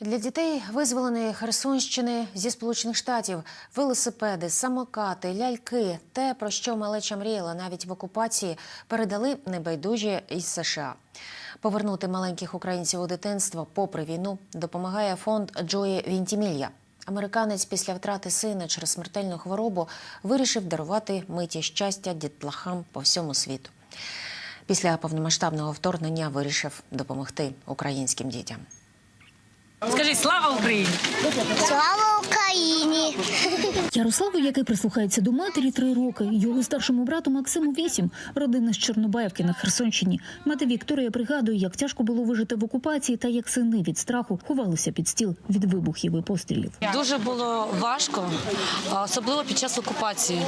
Для дітей визволеної Херсонщини зі Сполучених Штатів велосипеди, самокати, ляльки, те, про що малеча мріяла навіть в окупації, передали небайдужі із США. Повернути маленьких українців у дитинство попри війну допомагає фонд Джої Вінтімілья. Американець після втрати сина через смертельну хворобу вирішив дарувати миті щастя дітлахам по всьому світу. Після повномасштабного вторгнення вирішив допомогти українським дітям. Скажіть слава Україні! Слава Україні! Ярославу, який прислухається до матері, три роки. Його старшому брату Максиму вісім. Родина з Чорнобаївки на Херсонщині. Мати Вікторія пригадує, як тяжко було вижити в окупації та як сини від страху ховалися під стіл від вибухів і пострілів. Дуже було важко, особливо під час окупації.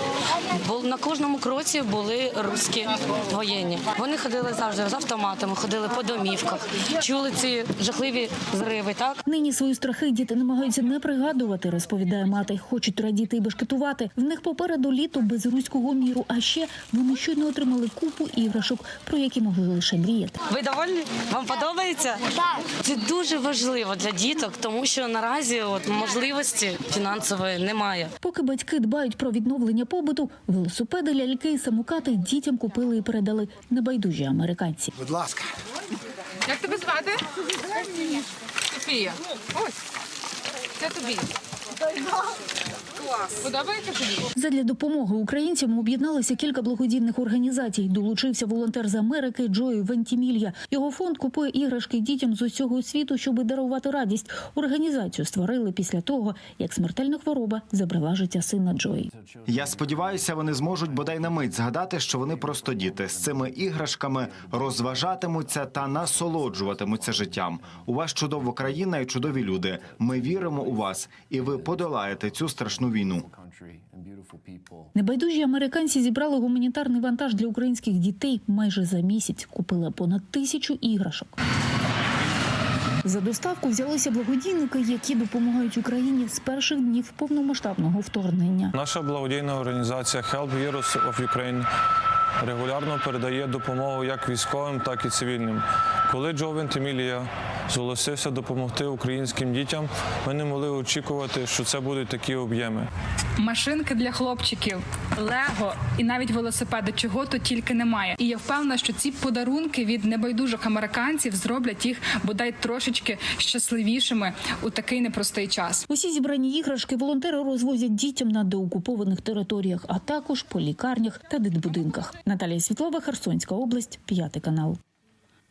Бо на кожному кроці були русські воєнні. Вони ходили завжди з автоматами, ходили по домівках, чули ці жахливі зриви. Так Нині свої страхи діти намагаються не пригадувати, розповідає мати. Хочуть радіти і бешкетувати. В них попереду літо без руського міру. А ще вони щойно отримали купу іграшок, про які могли лише мріяти. ви довольні? Вам подобається? Так. Це дуже важливо для діток, тому що наразі от можливості фінансової немає. Поки батьки дбають про відновлення побуту, велосипеди, ляльки і самокати дітям купили і передали небайдужі американці. Будь ласка. Як тебе звати? Софія. Ось. Це тобі. Подобається тобі? Задля допомоги українцям об'єдналися кілька благодійних організацій. Долучився волонтер з Америки Джої Вентімілья. Його фонд купує іграшки дітям з усього світу, щоб дарувати радість. Організацію створили після того, як смертельна хвороба забрала життя сина Джої. Я сподіваюся, вони зможуть бодай на мить згадати, що вони просто діти з цими іграшками розважатимуться та насолоджуватимуться життям. У вас чудова країна і чудові люди. Ми віримо у вас, і ви подолаєте цю страшну війну. Небайдужі американці зібрали гуманітарний вантаж для українських дітей майже за місяць. Купили понад тисячу іграшок. За доставку взялися благодійники, які допомагають Україні з перших днів повномасштабного вторгнення. Наша благодійна організація Help Heroes of Ukraine регулярно передає допомогу як військовим, так і цивільним. Коли Джо Вентимілія зголосився допомогти українським дітям, ми не могли очікувати, що це будуть такі об'єми. Машинки для хлопчиків, лего і навіть велосипеди, чого тут тільки немає. І я впевнена, що ці подарунки від небайдужих американців зроблять їх бодай трошечки щасливішими у такий непростий час. Усі зібрані іграшки волонтери розвозять дітям на деокупованих територіях, а також по лікарнях та дитбудинках. Наталія Світлова, Херсонська область, п'ятий канал.